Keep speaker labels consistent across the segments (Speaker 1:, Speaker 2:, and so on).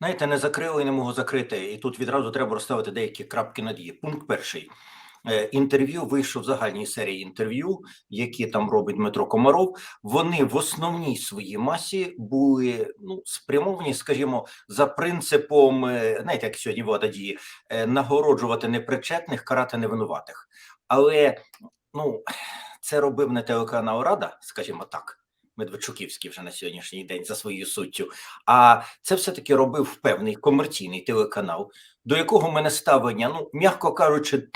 Speaker 1: Знаєте, не закрили і не можу закрити. І тут відразу треба розставити деякі крапки над «і». Пункт перший. Е, Інтерв'ю вийшов в загальній серії інтерв'ю, які там робить Дмитро Комаров. Вони в основній своїй масі були ну спрямовані, скажімо, за принципом, е, знаєте, як сьогодні влада діє, е, нагороджувати непричетних, карати невинуватих. Але ну це робив не телеканал Рада, скажімо так. Медведчуківський вже на сьогоднішній день за своєю суттю. А це все-таки робив певний комерційний телеканал, до якого мене ставлення, ну м'яко кажучи,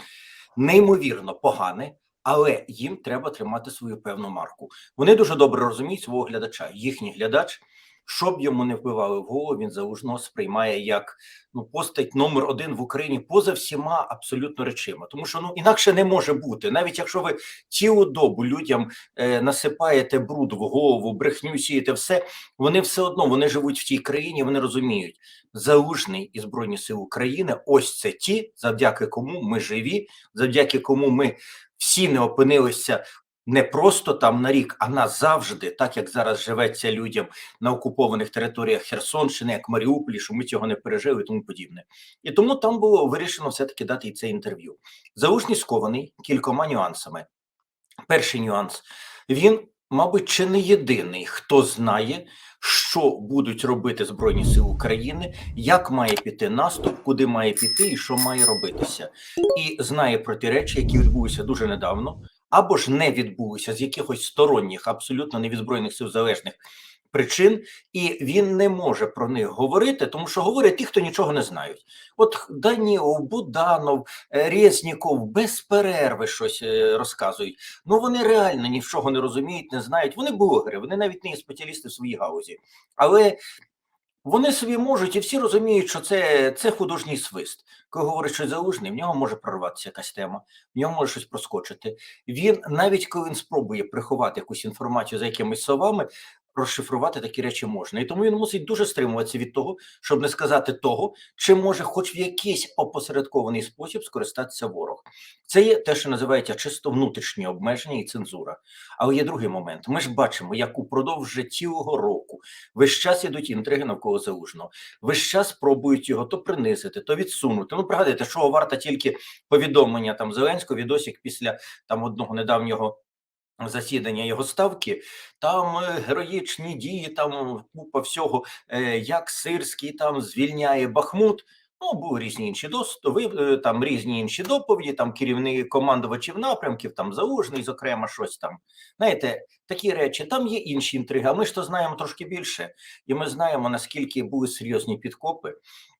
Speaker 1: неймовірно погане, але їм треба тримати свою певну марку. Вони дуже добре розуміють свого глядача. Їхній глядач, щоб йому не вбивали в голову, він залужного сприймає як ну постать номер один в Україні поза всіма абсолютно речима. Тому що ну інакше не може бути, навіть якщо ви цілу добу людям е, насипаєте бруд в голову, брехню сієте все. Вони все одно вони живуть в тій країні. Вони розуміють, залужний і збройні сили України. Ось це ті, завдяки кому ми живі, завдяки кому ми всі не опинилися. Не просто там на рік, а назавжди, так як зараз живеться людям на окупованих територіях Херсонщини, як Маріуполі, що ми цього не пережили і тому подібне. І тому там було вирішено все-таки дати і це інтерв'ю. Залужний скований кількома нюансами. Перший нюанс він, мабуть, чи не єдиний, хто знає, що будуть робити Збройні Сили України, як має піти наступ, куди має піти і що має робитися, і знає про ті речі, які відбулися дуже недавно, або ж не відбулися з якихось сторонніх, абсолютно не сил залежних причин, і він не може про них говорити, тому що говорять ті, хто нічого не знають. От Данілов, Буданов, е, Резніков без перерви щось е, розказують. Ну вони реально нічого не розуміють, не знають. Вони блогери, вони навіть не є спеціалісти в своїй гаузі, але. Вони собі можуть і всі розуміють, що це це художній свист. Коли говорить, що залужний, в нього може прорватися якась тема, в нього може щось проскочити. Він навіть коли він спробує приховати якусь інформацію за якимись словами, розшифрувати такі речі можна. І тому він мусить дуже стримуватися від того, щоб не сказати того, чи може, хоч в якийсь опосередкований спосіб скористатися ворог. Це є те, що називається чисто внутрішні обмеження і цензура. Але є другий момент. Ми ж бачимо, як упродовж цілого року весь час ідуть інтриги навколо залужного, весь час пробують його то принизити, то відсунути. Ну, пригадайте, що варта тільки повідомлення там Зеленського, відосік після там одного недавнього засідання його ставки, там е, героїчні дії, там купа всього, е, як Сирський там звільняє Бахмут. Ну, були різні інші достови, е, там різні інші доповіді, там керівник командувачів напрямків, там залужний, зокрема, щось там. Знаєте, такі речі. Там є інші інтриги. А ми ж то знаємо трошки більше, і ми знаємо наскільки були серйозні підкопи.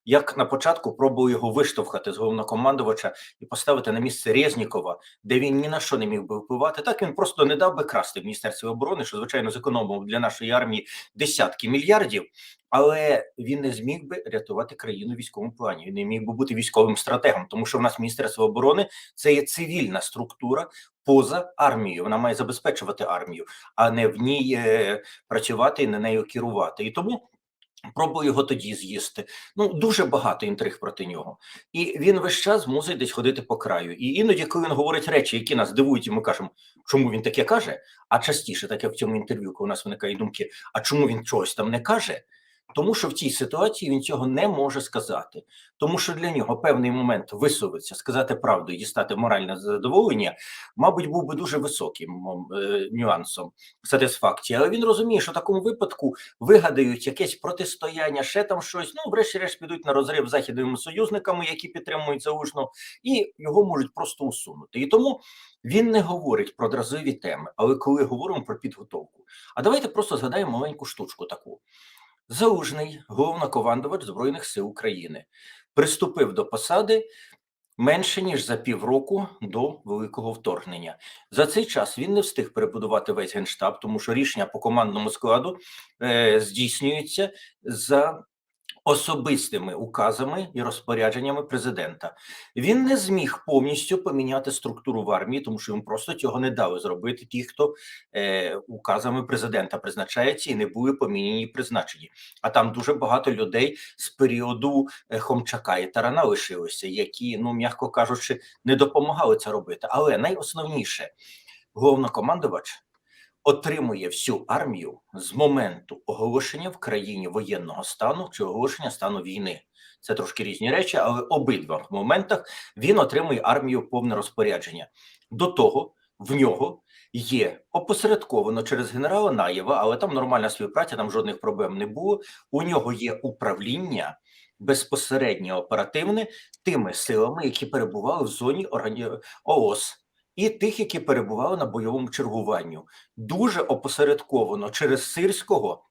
Speaker 1: Як на початку пробував його виштовхати з головнокомандувача і поставити на місце Резнікова, де він ні на що не міг би впливати. Так він просто не дав би красти в міністерстві оборони, що звичайно зекономив для нашої армії десятки мільярдів, але він не зміг би рятувати країну в військовому плані. Він не міг би бути військовим стратегом, тому що в нас міністерство оборони це є цивільна структура поза армією. Вона має забезпечувати армію, а не в ній е, працювати і на нею керувати. І тому. Пробую його тоді з'їсти. Ну дуже багато інтриг проти нього, і він весь час мусить десь ходити по краю. І іноді, коли він говорить речі, які нас дивують, і ми кажемо, чому він таке каже. А частіше, так як в цьому інтерв'ю, коли у нас виникають думки, а чому він чогось там не каже? Тому що в цій ситуації він цього не може сказати, тому що для нього певний момент висуватися, сказати правду і дістати моральне задоволення, мабуть, був би дуже високим е, нюансом сатисфакції. Але він розуміє, що в такому випадку вигадають якесь протистояння, ще там щось. Ну, врешті-решт підуть на розрив західними союзниками, які підтримують заужно, і його можуть просто усунути. І тому він не говорить про дразові теми, але коли говоримо про підготовку. А давайте просто згадаємо маленьку штучку таку. Залужний, головнокомандувач Збройних сил України, приступив до посади менше ніж за півроку до великого вторгнення. За цей час він не встиг перебудувати весь генштаб, тому що рішення по командному складу е, здійснюється за особистими указами і розпорядженнями президента. Він не зміг повністю поміняти структуру в армії, тому що їм просто цього не дали зробити ті, хто е, указами президента призначається і не були поміняні призначені. А там дуже багато людей з періоду е, Хомчака і Тарана лишилося, які, ну м'яко кажучи, не допомагали це робити. Але найосновніше головнокомандувач отримує всю армію з моменту оголошення в країні воєнного стану чи оголошення стану війни. Це трошки різні речі, але обидва моментах він отримує армію повне розпорядження. До того в нього є опосередковано через генерала Наєва, але там нормальна співпраця, там жодних проблем не було. У нього є управління безпосередньо оперативне тими силами, які перебували в зоні. ООС. І тих, які перебували на бойовому чергуванню, дуже опосередковано через сирського,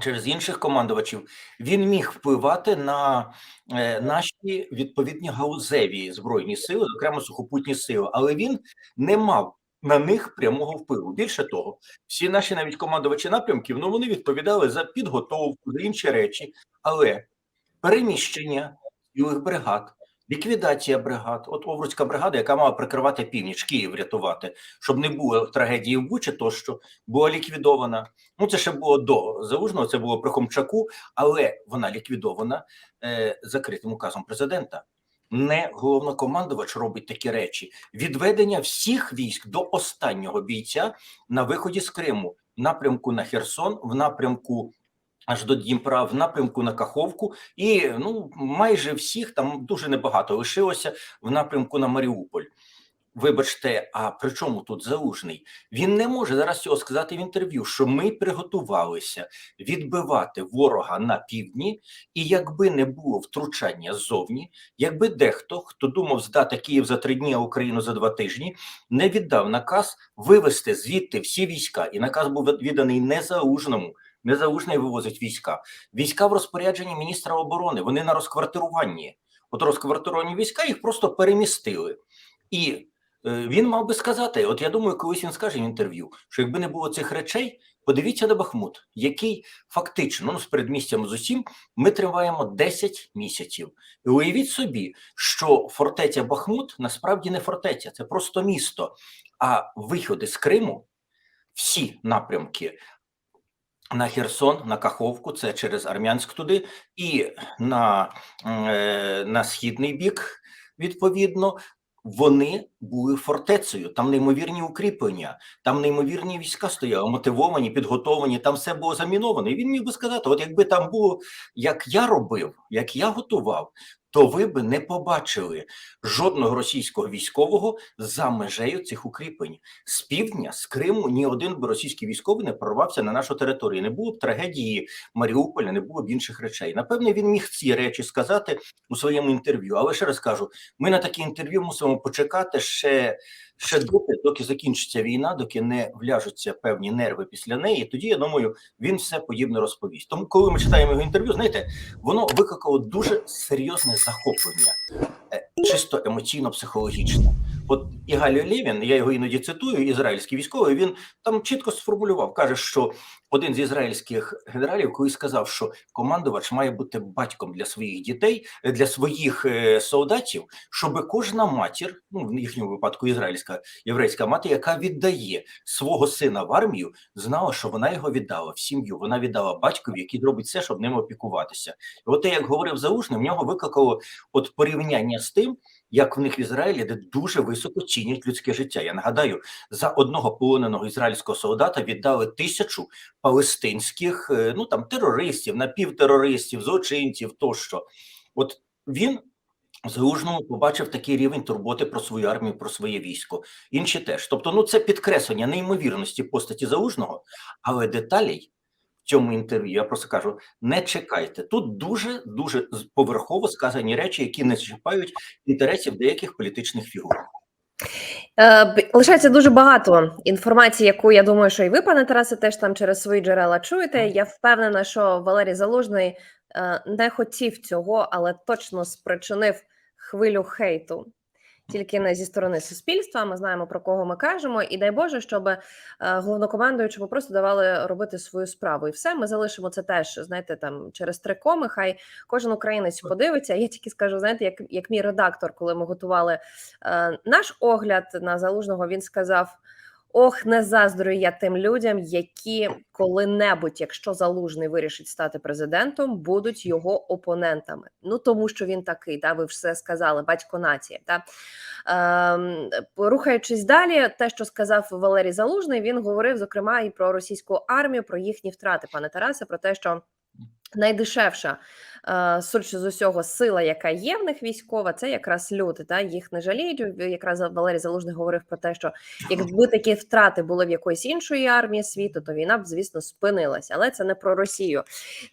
Speaker 1: через інших командувачів, він міг впливати на е, наші відповідні гаузеві збройні сили, зокрема сухопутні сили, але він не мав на них прямого впливу. Більше того, всі наші навіть командувачі напрямків, ну вони відповідали за підготовку, за інші речі, але переміщення цілих бригад. Ліквідація бригад, от Овруцька бригада, яка мала прикривати північ, Київ рятувати, щоб не було трагедії в Бучі, тощо була ліквідована. Ну це ще було до Залужного, це було при Хомчаку, але вона ліквідована е, закритим указом президента. Не головнокомандувач робить такі речі: відведення всіх військ до останнього бійця на виході з Криму, в напрямку на Херсон, в напрямку аж до Дніпра, в напрямку на Каховку, і ну майже всіх там дуже небагато лишилося в напрямку на Маріуполь. Вибачте, а при чому тут залужний? Він не може зараз цього сказати в інтерв'ю, що ми приготувалися відбивати ворога на півдні, і якби не було втручання ззовні, якби дехто, хто думав здати Київ за три дні, а Україну за два тижні, не віддав наказ вивести звідти всі війська, і наказ був відданий не залужному. Незалужний вивозить війська. Війська в розпорядженні міністра оборони. Вони на розквартируванні. От розквартировані війська їх просто перемістили. І е, він мав би сказати: от я думаю, колись він скаже в інтерв'ю, що якби не було цих речей, подивіться на Бахмут, який фактично ну, з передмістям з усім ми триваємо 10 місяців. І уявіть собі, що фортеця Бахмут насправді не фортеця, це просто місто. А виходи з Криму, всі напрямки на Херсон, на Каховку, це через Армянськ туди, і на, е, на східний бік, відповідно, вони були фортецею. Там неймовірні укріплення, там неймовірні війська стояли, мотивовані, підготовані. Там все було заміновано. І він міг би сказати: от якби там було як я робив, як я готував. То ви би не побачили жодного російського військового за межею цих укріплень з півдня, з Криму. Ні один би російський військовий не прорвався на нашу територію. Не було б трагедії Маріуполя, не було б інших речей. Напевне, він міг ці речі сказати у своєму інтерв'ю. Але ще раз кажу: ми на таке інтерв'ю мусимо почекати ще, ще доки, доки закінчиться війна, доки не вляжуться певні нерви після неї. Тоді я думаю, він все подібне розповість. Тому, коли ми читаємо його інтерв'ю, знаєте, воно викликало дуже серйозне захоплення, е, чисто емоційно-психологічне. От Ігаліо Лєвін, я його іноді цитую, ізраїльський військовий. Він там чітко сформулював, каже, що один з ізраїльських генералів колись сказав, що командувач має бути батьком для своїх дітей, для своїх е, солдатів, щоб кожна матір, ну в їхньому випадку ізраїльська єврейська мати, яка віддає свого сина в армію, знала, що вона його віддала в сім'ю. Вона віддала батькові, який робить все, щоб ним опікуватися. І от те, як говорив Заушний, в нього викликало от порівняння з тим, як в них в Ізраїлі, де дуже високо цінять людське життя. Я нагадаю, за одного полоненого ізраїльського солдата віддали тисячу палестинських е, ну там терористів, напівтерористів, злочинців тощо. От він Залужному побачив такий рівень турботи про свою армію, про своє військо. Інші теж. Тобто, ну це підкреслення неймовірності постаті залужного, але деталей в цьому інтерв'ю я просто кажу: не чекайте. Тут дуже дуже поверхово сказані речі, які не чіпають інтересів деяких політичних фігур.
Speaker 2: Е, Лишається дуже багато інформації, яку я думаю, що і ви, пане Тарасе, теж там через свої джерела чуєте. Я впевнена, що Валерій Залужний е, не хотів цього, але точно спричинив хвилю хейту. Тільки не зі сторони суспільства. Ми знаємо про кого ми кажемо, і дай Боже, щоб е, головнокомандуючому просто давали робити свою справу. І все ми залишимо це теж. Знаєте, там через три коми. Хай кожен українець подивиться. Я тільки скажу, знаєте, як, як мій редактор, коли ми готували е, наш огляд на залужного, він сказав: Ох, не заздрю я тим людям, які коли-небудь, якщо залужний вирішить стати президентом, будуть його опонентами. Ну тому що він такий, да, ви все сказали, батько нації. Да? Ем, рухаючись далі, те, що сказав Валерій Залужний, він говорив зокрема і про російську армію, про їхні втрати, пане Тарасе, про те, що найдешевша судячи з усього сила, яка є в них військова, це якраз люди. Та їх не жаліють. Якраз Валерій Залужний говорив про те, що якби такі втрати були в якоїсь іншої армії світу, то війна б, звісно, спинилась, але це не про Росію.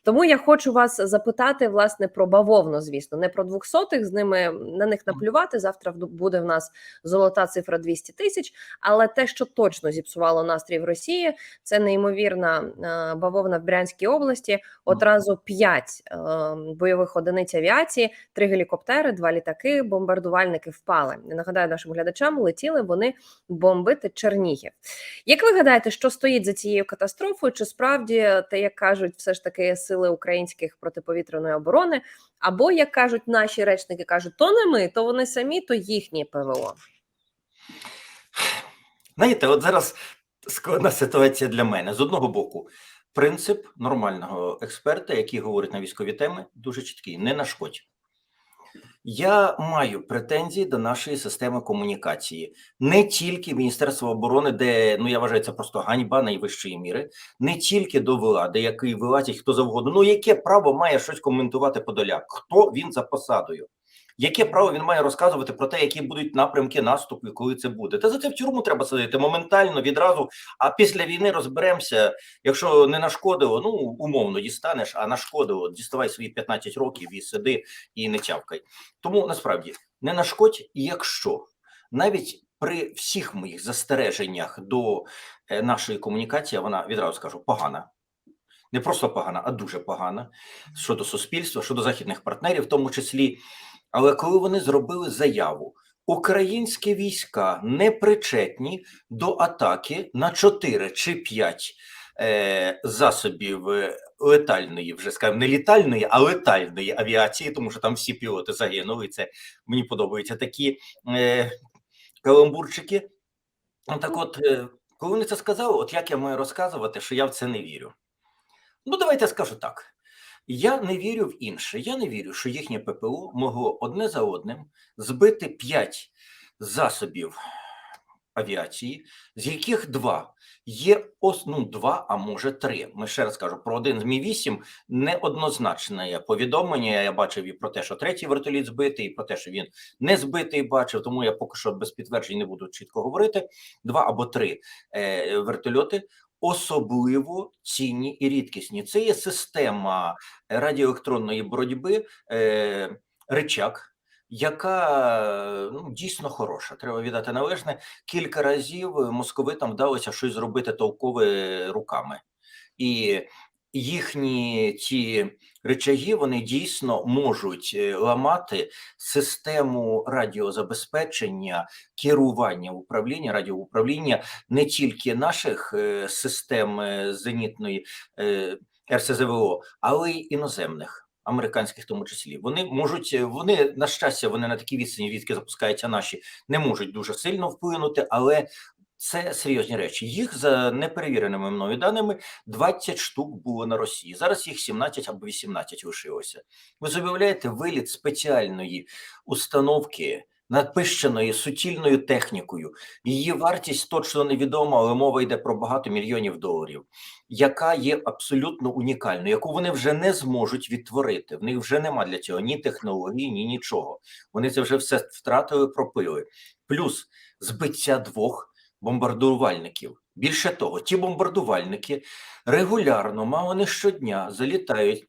Speaker 2: Тому я хочу вас запитати власне про бавовну, звісно, не про двохсотих, з ними на них наплювати. Завтра буде в нас золота цифра 200 тисяч. Але те, що точно зіпсувало настрій в Росії, це неймовірна бавовна в Брянській області. Одразу п'ять бойових одиниць авіації, три гелікоптери, два літаки, бомбардувальники впали. Я нагадаю нашим глядачам, летіли вони бомбити Чернігів. Як ви гадаєте, що стоїть за цією катастрофою? Чи справді те, як кажуть, все ж таки сили українських протиповітряної оборони? Або як кажуть наші речники, кажуть, то не ми, то вони самі, то їхні ПВО.
Speaker 1: Знаєте, от зараз складна ситуація для мене. З одного боку, принцип нормального експерта, який говорить на військові теми, дуже чіткий: не нашкодь. Я маю претензії до нашої системи комунікації, не тільки Міністерства оборони, де ну я вважаю, це просто ганьба найвищої міри, не тільки до влади, який вилазить хто завгодно. Ну яке право має щось коментувати Подоляк? Хто він за посадою? Яке право він має розказувати про те, які будуть напрямки наступу, і коли це буде? Та за це в тюрму треба сидіти моментально відразу. А після війни розберемося. Якщо не нашкодило, ну умовно дістанеш, а нашкодило, діставай свої 15 років і сиди і не чавкай. Тому насправді не нашкодь, якщо навіть при всіх моїх застереженнях до е, нашої комунікації, вона відразу скажу погана. Не просто погана, а дуже погана щодо суспільства, щодо західних партнерів, в тому числі. Але коли вони зробили заяву, українські війська не причетні до атаки на 4 чи 5 е, засобів е, летальної, вже скажімо, не літальної, а летальної авіації, тому що там всі пілоти загинули. Це мені подобаються такі е, каламбурчики. Ну, Так от, е, коли вони це сказали, от як я маю розказувати, що я в це не вірю? Ну, давайте скажу так. Я не вірю в інше. Я не вірю, що їхнє ППО могло одне за одним збити п'ять засобів авіації, з яких два є ну, два, а може три. Ми ще раз кажу про один з Мі 8 неоднозначне повідомлення. Я бачив і про те, що третій вертоліт збитий, і про те, що він не збитий, бачив. Тому я поки що без підтверджень не буду чітко говорити. Два або три е, вертольоти особливо цінні і рідкісні. Це є система радіоелектронної боротьби е, речак. яка ну, дійсно хороша. Треба віддати належне. Кілька разів московитам вдалося щось зробити толкове руками. І їхні ті речаги вони дійсно можуть е, ламати систему радіозабезпечення, керування управління, радіоуправління не тільки наших е, систем е, зенітної РСЗВО, але й іноземних. Американських в тому числі вони можуть вони на щастя, вони на такій відстані, відки запускаються наші, не можуть дуже сильно вплинути, але це серйозні речі. Їх за неперевіреними мною даними 20 штук було на Росії. Зараз їх 17 або 18 лишилося. Ви собі уявляєте виліт спеціальної установки, напищеної сутільною технікою. Її вартість точно невідома, але мова йде про багато мільйонів доларів, яка є абсолютно унікальною, яку вони вже не зможуть відтворити. В них вже нема для цього ні технології, ні нічого. Вони це вже все втратили, пропили. Плюс збиття двох бомбардувальників. Більше того, ті бомбардувальники регулярно, мало не щодня, залітають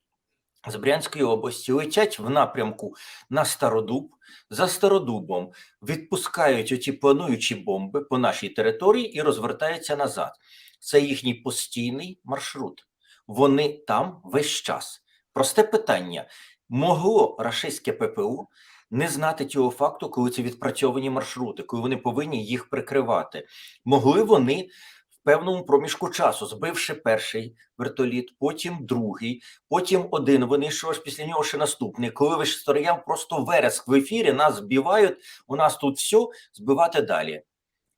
Speaker 1: з Брянської області, летять в напрямку на Стародуб. За Стародубом відпускають оті плануючі бомби по нашій території і розвертаються назад. Це їхній постійний маршрут. Вони там весь час. Просте питання: могло рашистське ППУ не знати цього факту, коли це відпрацьовані маршрути, коли вони повинні їх прикривати. Могли вони в певному проміжку часу, збивши перший вертоліт, потім другий, потім один. Вони що ж після нього ще наступний. Коли ви стояв просто вереск в ефірі, нас збивають, у нас тут все збивати далі.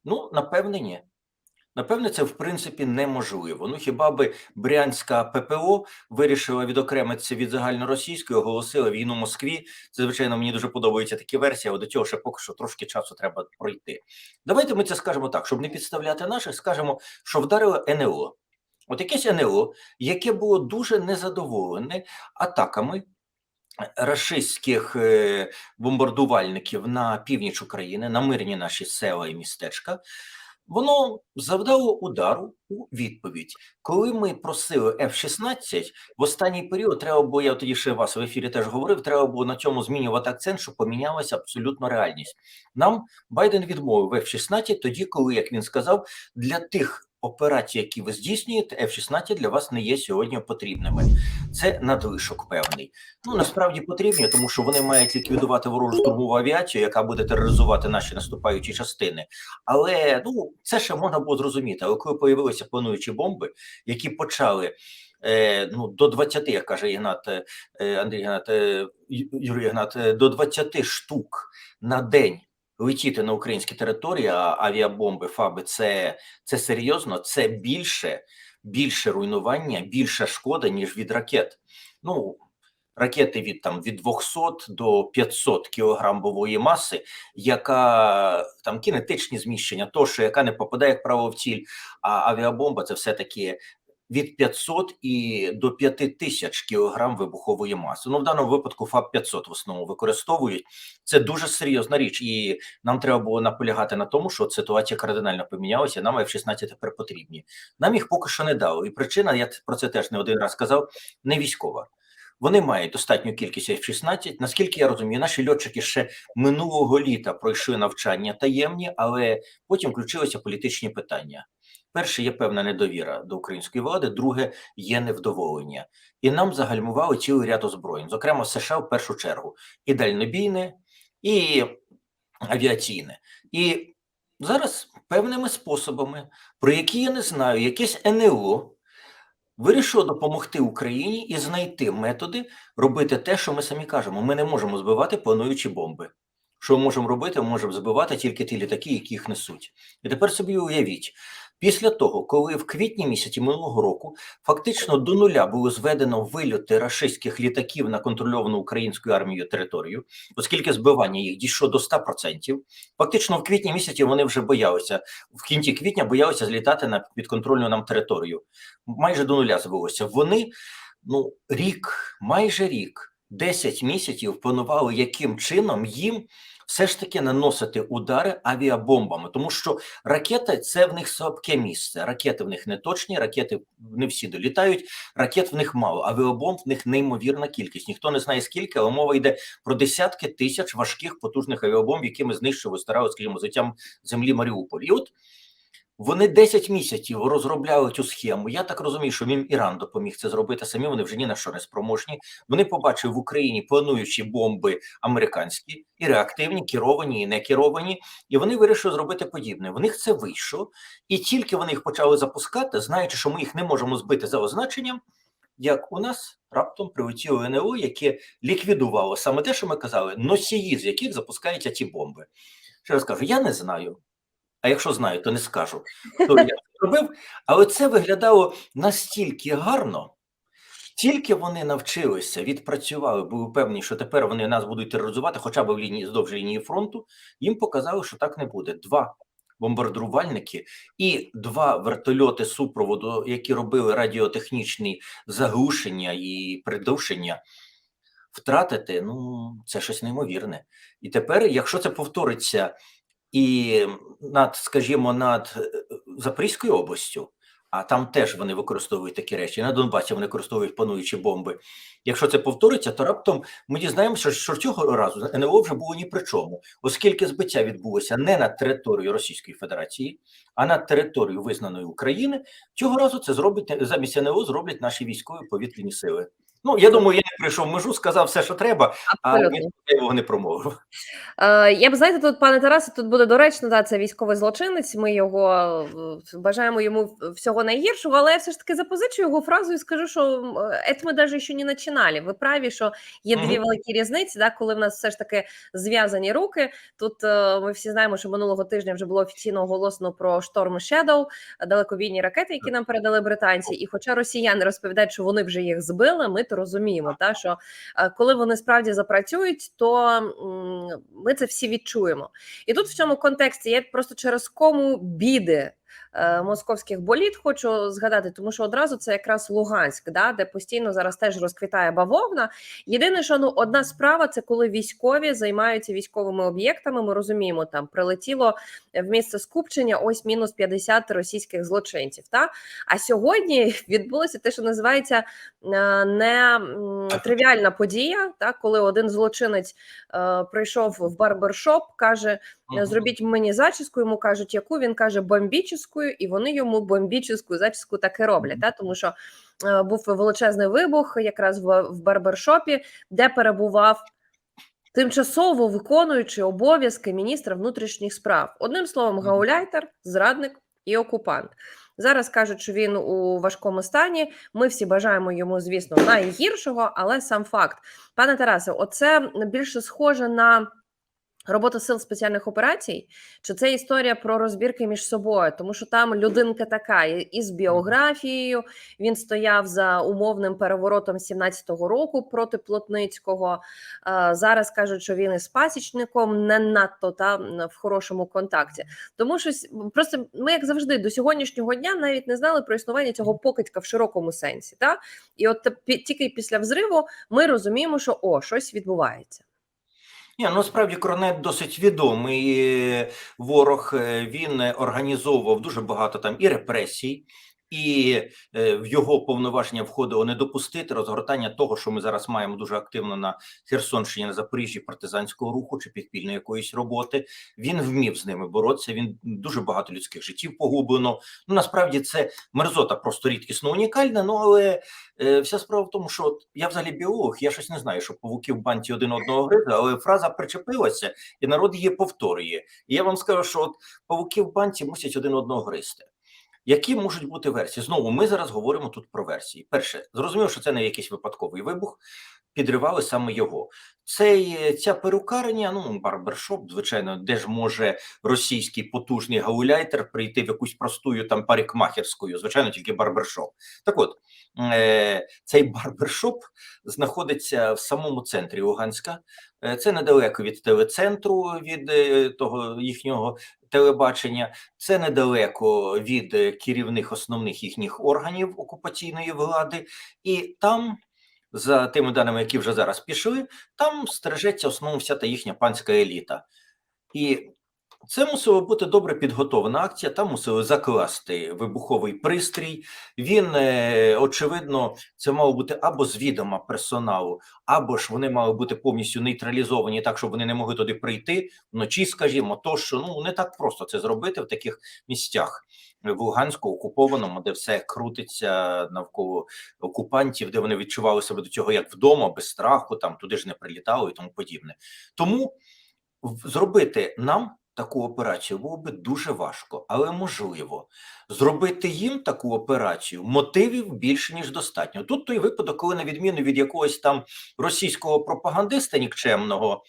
Speaker 1: Ну, напевне, ні. Напевне, це в принципі неможливо. Ну хіба би брянська ППО вирішила відокремитися від загальноросійської, оголосила війну Москві. Це звичайно мені дуже подобаються такі версії, але до цього ще поки що трошки часу треба пройти. Давайте ми це скажемо так, щоб не підставляти наших, скажемо, що вдарило НЛО. От якесь НЛО, яке було дуже незадоволене атаками рашистських е, бомбардувальників на північ України, на мирні наші села і містечка, воно завдало удару у відповідь. Коли ми просили F-16, в останній період треба було, я тоді ще вас в ефірі теж говорив, треба було на цьому змінювати акцент, щоб помінялася абсолютно реальність. Нам Байден відмовив F-16 тоді, коли, як він сказав, для тих операцій, які ви здійснюєте, F-16 для вас не є сьогодні потрібними. Це надлишок певний. Ну насправді потрібні, тому що вони мають ліквідувати ворожу штурмову авіацію, яка буде тероризувати наші наступаючі частини. Але ну це ще можна було зрозуміти. Але коли появилися плануючі бомби, які почали. Е, ну, до 20, як каже Ігнат е, Андрій Ігнат, е, Юрій Ігнат, е, до 20 штук на день летіти на українські території, а авіабомби, ФАБи це, це серйозно, це більше, більше руйнування, більша шкода, ніж від ракет. Ну, ракети від там від 200 до 500 кілограм бойової маси, яка там кінетичні зміщення, то що яка не попадає, як правило, в ціль, а авіабомба це все таки від 500 і до 5000 кілограм вибухової маси. Ну, в даному випадку ФАБ 500 в основному використовують. Це дуже серйозна річ, і нам треба було наполягати на тому, що ситуація кардинально помінялася. Нам F-16 тепер потрібні. Нам їх поки що не дали. І причина, я про це теж не один раз казав, не військова. Вони мають достатню кількість F-16. Наскільки я розумію, наші льотчики ще минулого літа пройшли навчання таємні, але потім включилися політичні питання. Перше є певна недовіра до української влади, друге є невдоволення, і нам загальмували цілий ряд озброєнь, зокрема США в першу чергу, і дальнобійне, і авіаційне. І зараз певними способами, про які я не знаю, якесь НЛО вирішило допомогти Україні і знайти методи робити те, що ми самі кажемо. Ми не можемо збивати плануючі бомби. Що ми можемо робити? Ми можемо збивати тільки ті літаки, які їх несуть. І тепер собі уявіть, після того, коли в квітні місяці минулого року фактично до нуля було зведено вильоти рашистських літаків на контрольовану українською армією територію, оскільки збивання їх дійшло до 100%, фактично в квітні місяці вони вже боялися, в кінці квітня боялися злітати на підконтрольну нам територію. Майже до нуля збилося. Вони ну рік, майже рік, 10 місяців планували, яким чином їм все ж таки наносити удари авіабомбами, тому що ракета це в них слабке місце. Ракети в них не точні, ракети не всі долітають, ракет в них мало, авіабомб в них неймовірна кількість. Ніхто не знає скільки, але мова йде про десятки тисяч важких потужних авіабомб, якими знищили старали, скажімо, зиттям землі Маріуполь. І от вони 10 місяців розробляли цю схему. Я так розумію, що їм Іран допоміг це зробити. Самі вони вже ні на що не спроможні. Вони побачили в Україні плануючі бомби американські і реактивні, керовані і не керовані, і вони вирішили зробити подібне. В них це вийшло, і тільки вони їх почали запускати, знаючи, що ми їх не можемо збити за означенням. Як у нас раптом прилетіло НЛО, яке ліквідувало саме те, що ми казали, носії, з яких запускаються ці бомби. Ще раз кажу, я не знаю. А якщо знаю, то не скажу, хто я це робив. Але це виглядало настільки гарно, тільки вони навчилися, відпрацювали, були певні, що тепер вони нас будуть тероризувати, хоча б в лінії здовж лінії фронту. Їм показали, що так не буде. Два бомбардувальники і два вертольоти супроводу, які робили радіотехнічні заглушення і придушення. Втратити, ну це щось неймовірне. І тепер, якщо це повториться і над, скажімо, над е, Запорізькою областю, а там теж вони використовують такі речі. На Донбасі вони використовують пануючі бомби. Якщо це повториться, то раптом ми дізнаємося, що цього разу НЛО вже було ні при чому, оскільки збиття відбулося не над територією Російської Федерації, а над територією визнаної України. Цього разу це зробить замість НЛО зроблять наші військові повітряні сили. Ну я думаю, я не прийшов межу, сказав все, що треба, а
Speaker 2: Абсолютно.
Speaker 1: він його не промовив.
Speaker 2: Е, я б знаєте, тут, пане Тарасе, тут буде доречно, да, це військовий злочинець. Ми його е, бажаємо йому всього найгіршого, але я все ж таки запозичу його фразу і скажу, що е, «Ет ми навіть ще не починали. Ви праві, що є дві
Speaker 1: Мгм.
Speaker 2: великі різниці, да, коли в нас все ж таки зв'язані руки. Тут е, ми всі знаємо, що минулого тижня вже було офіційно оголошено про Storm Shadow, далекобійні ракети, які нам передали британці. І хоча росіяни розповідають, що вони вже їх збили, ми то розуміємо, та що е, коли вони справді запрацюють, то ми це всі відчуємо. І тут в цьому контексті я просто через кому біди. Е, Московських боліт хочу згадати, тому що одразу це якраз Луганськ, да, де постійно зараз теж розквітає бавовна. Єдине, що ну одна справа це коли військові займаються військовими об'єктами. Ми розуміємо, там прилетіло в місце скупчення ось мінус 50 російських злочинців. Та а сьогодні відбулося те, що називається е, не тривіальна подія, та коли один злочинець е, прийшов в барбершоп, каже. Зробіть мені зачіску. Йому кажуть, яку він каже бомбіческу, і вони йому бомбіческу зачіску так і роблять. Та тому що е, був величезний вибух якраз в, в барбершопі, де перебував. Тимчасово виконуючи обов'язки міністра внутрішніх справ, одним словом, гауляйтер, зрадник і окупант. Зараз кажуть, що він у важкому стані. Ми всі бажаємо йому, звісно, найгіршого, але сам факт, пане Тарасе, оце більше схоже на роботу сил спеціальних операцій, чи це історія про розбірки між собою, тому що там людинка така і- із біографією. Він стояв за умовним переворотом 17-го року проти Плотницького. Е, Зараз кажуть, що він із пасічником не надто та м, в хорошому контакті. Тому що просто ми, як завжди, до сьогоднішнього дня навіть не знали про існування цього покидька в широкому сенсі. Та? І от тільки після взриву ми розуміємо, що о, щось відбувається.
Speaker 1: Ні, ну справді Кронет досить відомий е, ворог. е, Він е, організовував дуже багато там і репресій, і е, в його повноваження входило не допустити розгортання того, що ми зараз маємо дуже активно на Херсонщині, на Запоріжжі партизанського руху чи підпільної якоїсь роботи. Він вмів з ними боротися. Він дуже багато людських життів погублено. Ну насправді це мерзота просто рідкісно унікальна. Ну але е, вся справа в тому, що от я взагалі біолог, я щось не знаю, що павуки в банті один одного гризли, але фраза причепилася, і народ її повторює. І я вам скажу, що от павуки в банті мусять один одного гризти. Які можуть бути версії? Знову ми зараз говоримо тут про версії. Перше, зрозуміло, що це не якийсь випадковий вибух, підривали саме його. Цей, ця перукарня, ну барбершоп, звичайно, де ж може російський потужний гауляйтер прийти в якусь простую там парикмахерською, звичайно, тільки барбершоп. Так от, е, цей барбершоп знаходиться в самому центрі Луганська. Е, Це недалеко від телецентру, від е, того їхнього телебачення. Це недалеко від керівних основних їхніх органів окупаційної влади, і там, за тими даними, які вже зараз пішли, там стережеться в вся та їхня панська еліта. І це мусила бути добре підготовлена акція. Там мусили закласти вибуховий пристрій. Він, е, очевидно, це мало бути або з відома персоналу, або ж вони мали бути повністю нейтралізовані, так щоб вони не могли туди прийти вночі, скажімо, то що ну не так просто це зробити в таких місцях в Луганську окупованому, де все крутиться навколо окупантів, де вони відчували себе до цього як вдома, без страху, там туди ж не прилітали і тому подібне. Тому зробити нам таку операцію було би дуже важко, але можливо. Зробити їм таку операцію мотивів більше ніж достатньо. Тут той випадок, коли на відміну від якогось там російського пропагандиста нікчемного,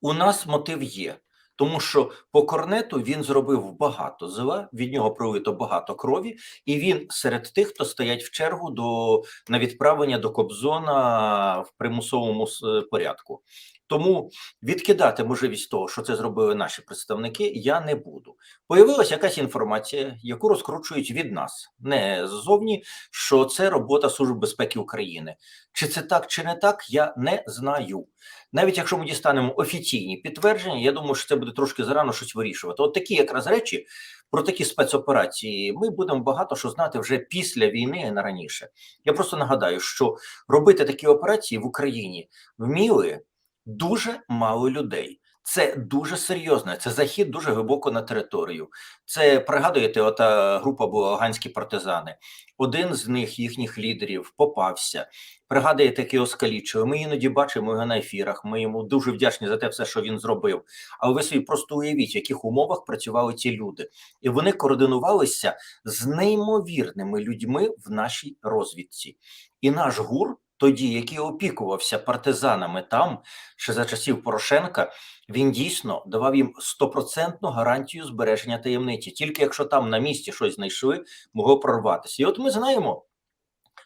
Speaker 1: у нас мотив є. Тому що по корнету він зробив багато зла, від нього пролито багато крові, і він серед тих, хто стоять в чергу до на відправлення до Кобзона в примусовому порядку. Тому відкидати можливість того, що це зробили наші представники, я не буду. Появилася якась інформація, яку розкручують від нас, не ззовні, що це робота Служби безпеки України. Чи це так, чи не так, я не знаю. Навіть якщо ми дістанемо офіційні підтвердження, я думаю, що це буде трошки зарано щось вирішувати. От такі якраз речі про такі спецоперації ми будемо багато що знати вже після війни, а не раніше. Я просто нагадаю, що робити такі операції в Україні вміли дуже мало людей. Це дуже серйозно. Це захід дуже глибоко на територію. Це пригадуєте, ота група була афганські партизани. Один з них, їхніх лідерів, попався. Пригадуєте, який оскалічили. Ми іноді бачимо його на ефірах. Ми йому дуже вдячні за те, все, що він зробив. Але ви собі просто уявіть, в яких умовах працювали ці люди, і вони координувалися з неймовірними людьми в нашій розвідці. І наш гур, тоді, який опікувався партизанами там, ще за часів Порошенка, він дійсно давав їм стопроцентну гарантію збереження таємниці. Тільки якщо там на місці щось знайшли, могло прорватися. І от ми знаємо.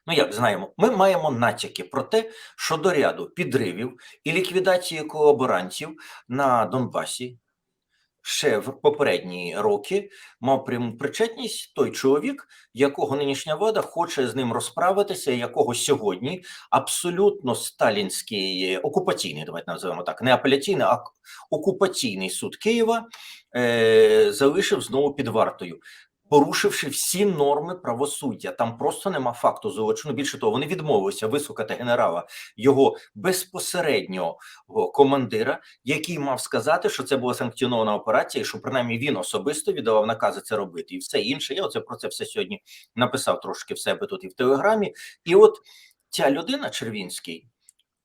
Speaker 1: Ну, як знаємо, ми маємо натяки про те, що до ряду підривів і ліквідації колаборантів на Донбасі ще в попередні роки мав пряму причетність той чоловік, якого нинішня влада хоче з ним розправитися, якого сьогодні абсолютно сталінський окупаційний, давайте називаємо так, не апеляційний, а окупаційний суд Києва е, залишив знову під вартою. Порушивши всі норми правосуддя, там просто нема факту злочину. Більше того, вони відмовилися вислухати генерала його безпосереднього командира, який мав сказати, що це була санкціонована операція, і що принаймні він особисто віддавав накази це робити, і все інше. Я оце про це все сьогодні написав трошки в себе тут і в телеграмі. І от ця людина, Червінський,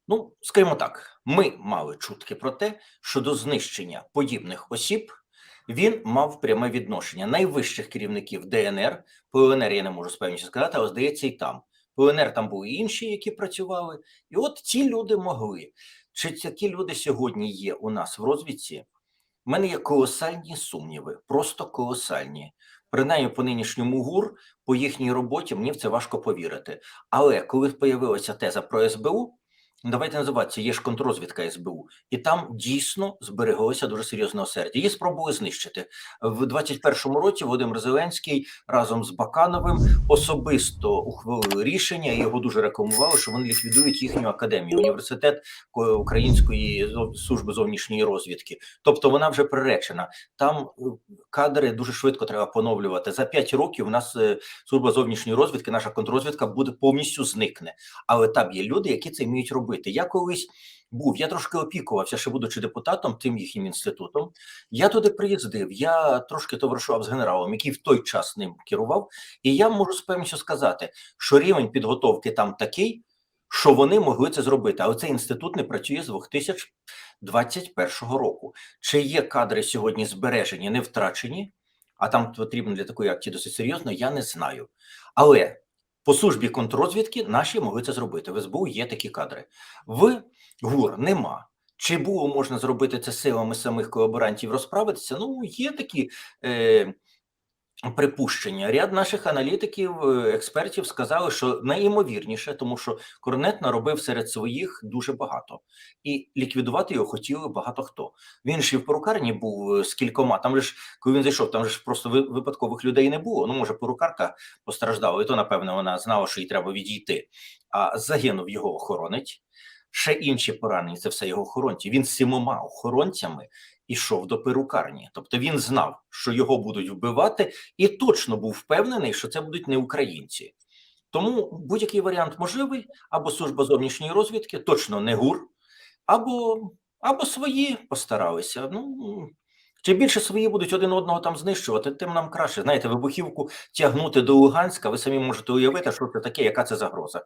Speaker 1: ну скажімо так, ми мали чутки про те, що до знищення подібних осіб. Він мав пряме відношення найвищих керівників ДНР, ПЛНР я не можу з сказати, але здається, і там. ПЛНР там були інші, які працювали. І от ці люди могли. Чи такі люди сьогодні є у нас в розвідці? У мене є колосальні сумніви, просто колосальні. Принаймні по нинішньому ГУР, по їхній роботі, мені в це важко повірити. Але коли появилася теза про СБУ, давайте називатися, є ж контррозвідка СБУ, і там дійсно збереглося дуже серйозне осердя. Її спробували знищити в 21-му році. Володимир Зеленський разом з Бакановим особисто ухвалили рішення і його дуже рекламували, що вони ліквідують їхню академію, університет Української служби зовнішньої розвідки. Тобто вона вже приречена. Там е, кадри дуже швидко треба поновлювати. За 5 років у нас е, служба зовнішньої розвідки, наша контррозвідка буде повністю зникне. Але там є люди, які це вміють робити. Я колись був, я трошки опікувався, ще будучи депутатом, тим їхнім інститутом. Я туди приїздив, я трошки товаришував з генералом, який в той час ним керував. І я можу з певністю сказати, що рівень підготовки там такий, що вони могли це зробити. Але цей інститут не працює з 2021 року. Чи є кадри сьогодні збережені, не втрачені, а там потрібно для такої акції досить серйозно, я не знаю. Але по службі контррозвідки наші могли це зробити. В СБУ є такі кадри. В ГУР нема. Чи було можна зробити це силами самих колаборантів розправитися? Ну, є такі е, припущення. Ряд наших аналітиків, е, експертів сказали, що найімовірніше, тому що Корнет наробив серед своїх дуже багато, і ліквідувати його хотіли багато хто. Він і в порукарні був е, з кількома. Там ж, коли він зайшов, там ж просто випадкових людей не було. Ну, може, порукарка постраждала, і то, напевно, вона знала, що їй треба відійти. А загинув його охоронець. Ще інші поранені, це все його охоронці. Він з сімома охоронцями ішов до перукарні. Тобто він знав, що його будуть вбивати, і точно був впевнений, що це будуть не українці. Тому будь-який варіант можливий, або служба зовнішньої розвідки, точно не ГУР, або, або свої постаралися. Ну чим більше свої будуть один одного там знищувати, тим нам краще. Знаєте, вибухівку тягнути до Луганська, ви самі можете уявити, що це таке, яка це загроза.